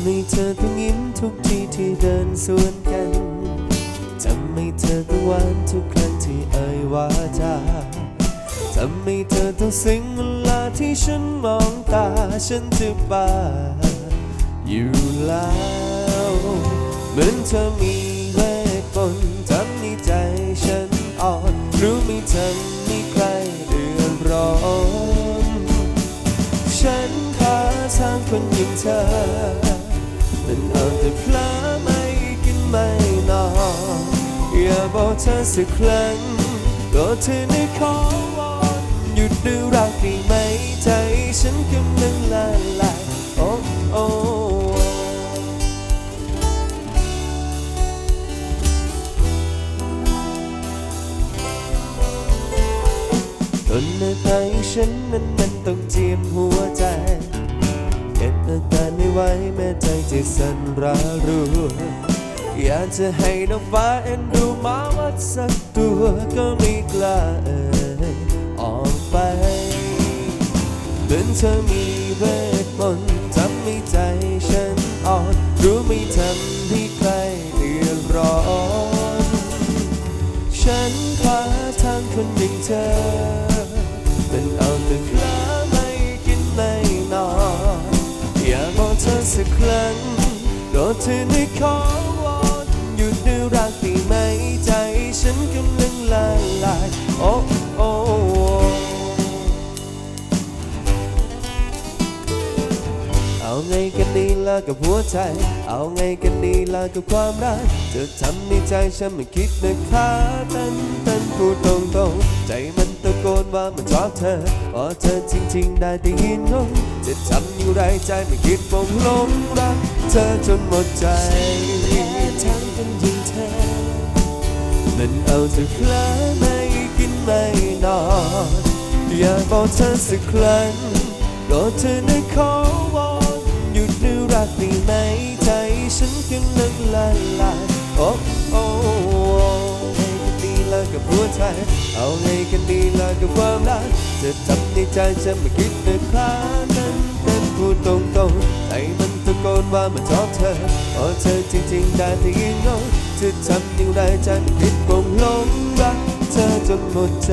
ำให้เธอต้องยิ้มทุกทีที่เดินสวนกันทำให้เธอต้องหวานทุกครั้งที่เอ่ยวาจาทำให้เธอต้องซึ้งเวลาที่ฉันมองตาฉันจะบ้าอยู่แล้วเหมือนเธอมีเวทมนต์ทำให้ใจฉันอ่อนรู้ไม่ทำให้ใครเดือดร้อนฉันหาทางคนอย่างเธอ มันเอาแต่เพลอไม่กินไม่นอนอย่าบอกเธอสักครั้งก็เธอได้ขอวอนหยุดดูรักได้ไหมใจฉันกำลังละลายโอ้โอ้ตนหน้าตาอย่างฉันนั้นมันต้องเจียมหัวใจ ไม่ไหวแม้ใจจะสั่นระรัวอยากจะให้น้องฟ้าเอ็นดูมาวัดสักตัวก็ไม่กล้าเอ่ยออกไปเหมือนเธอมีเวทมนต์ทำให้ใจฉันอ่อนรู้ไม่ทำให้ใครเดือดร้อนฉันหาทางคนอย่างเธอมันเอาแต่เพล สักครั้งโปรดเธอได้ขอวอนหยุดดูรักได้ไหมใจฉันกำลังละลายโอ้โอ้เอาไงกันดีล่ะกับหัวใจ เอาไงกันดีล่ะกับความรักจะทำในใจฉันไม่คิดนะคะตันตันพูดตรงตรงๆใจมัน โกนว่ามันชอบเธอพอเธอจริงๆได้ได้ยินน้องจะทำอยู่ไรใจไม่คิดปงหลงรักเธอจนหมดใจทั้งเป็นยิงเธอ มันเอาแต่เพลอไม่กินไม่นอนอยากบอกเธอสักครั้งรดเธอได้ขอวอนหยุดนึกรักได้ไหมใจฉันกำลังละลาย ความรักจะทำในใจฉันไม่คิดนึกคลานั้นเป็นผู้ตรงตรงใจมันตะโกนว่ามันชอบเธอพอเธอจริงๆได้แต่ยิ่งงงจะทำอย่างไรจะคิดคงหลงรักเธอจนหมดใจ